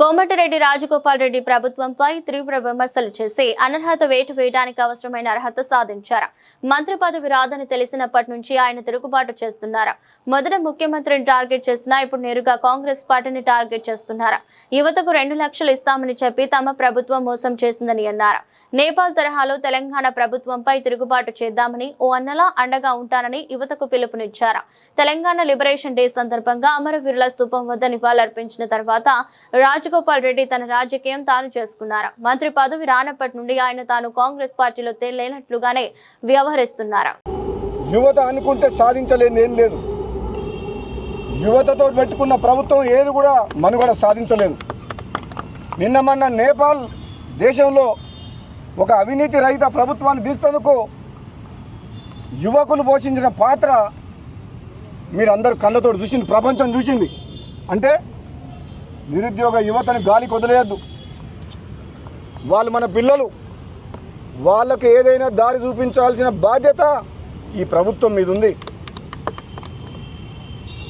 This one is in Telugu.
కోమటిరెడ్డి రాజగోపాల్ రెడ్డి ప్రభుత్వంపై తీవ్ర విమర్శలు చేసి అనర్హత వేటు వేయడానికి అవసరమైన అర్హత సాధించారు. మంత్రి పదవి రాదని తెలిసినప్పటి నుంచి ఆయన తిరుగుబాటు చేస్తున్నారు. మొదట ముఖ్యమంత్రిని టార్గెట్ చేసినా ఇప్పుడు నేరుగా కాంగ్రెస్ పార్టీని టార్గెట్ చేస్తున్నారు. యువతకు రెండు లక్షలు ఇస్తామని చెప్పి తమ ప్రభుత్వం మోసం చేసిందని అన్నారు. నేపాల్ తరహాలో తెలంగాణ ప్రభుత్వంపై తిరుగుబాటు చేద్దామని ఓ అన్నలా అండగా ఉంటానని యువతకు పిలుపునిచ్చారు. తెలంగాణ లిబరేషన్ డే సందర్భంగా అమరవీరుల స్థూపం వద్ద నివాళులర్పించిన తర్వాత రాజగోపాల్ రెడ్డి తన రాజకీయం తాను చేసుకున్నారు? మంత్రి పదవి రానప్పటి నుండి ఆయన తాను కాంగ్రెస్ పార్టీలో తేలేనట్లుగానే వ్యవహరిస్తున్నారు? యువత అనుకుంటే సాధించలేని ఏం లేదు. యువతతో పెట్టుకున్న ప్రభుత్వం ఏది కూడా మనుగడ సాధించలేదు. నిన్న మొన్న నేపాల్ దేశంలో ఒక అవినీతి రహిత ప్రభుత్వాన్ని తీసేందుకు యువకులు పోషించిన పాత్ర మీరందరూ కళ్ళతో చూసింది ప్రపంచం చూసింది. అంటే నిరుద్యోగ యువతని గాలికి వదిలేయద్దు వాళ్ళు మన పిల్లలు. వాళ్ళకు ఏదైనా దారి చూపించాల్సిన బాధ్యత ఈ ప్రభుత్వం మీద ఉంది